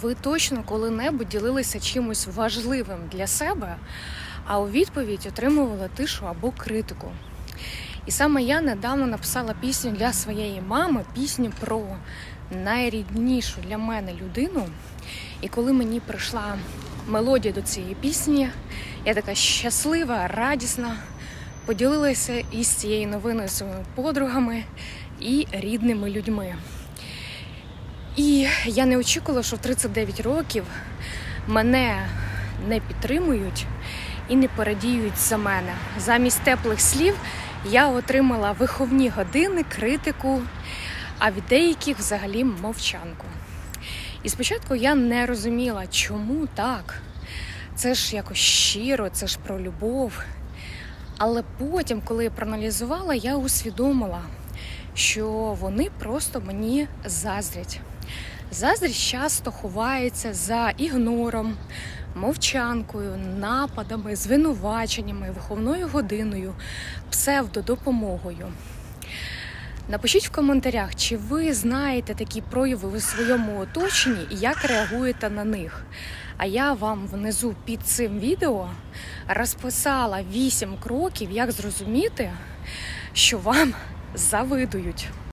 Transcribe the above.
Ви точно коли-небудь ділилися чимось важливим для себе, а у відповідь отримували тишу або критику. І саме я недавно написала пісню для своєї мами, пісню про найріднішу для мене людину. І коли мені прийшла мелодія до цієї пісні, я така щаслива, радісна, поділилася із цією новиною своїми подругами і рідними людьми. І я не очікувала, що в 39 років мене не підтримують і не порадіють за мене. Замість теплих слів я отримала виховні години, критику, а від деяких взагалі мовчанку. І спочатку я не розуміла, чому так. Це ж якось щиро, це ж про любов. Але потім, коли я проаналізувала, я усвідомила, що вони просто мені заздрять. Заздрість часто ховається за ігнором, мовчанкою, нападами, звинуваченнями, виховною годиною, псевдодопомогою. Напишіть в коментарях, чи ви знаєте такі прояви у своєму оточенні і як реагуєте на них. А я вам внизу під цим відео розписала 8 кроків, як зрозуміти, що вам завидують.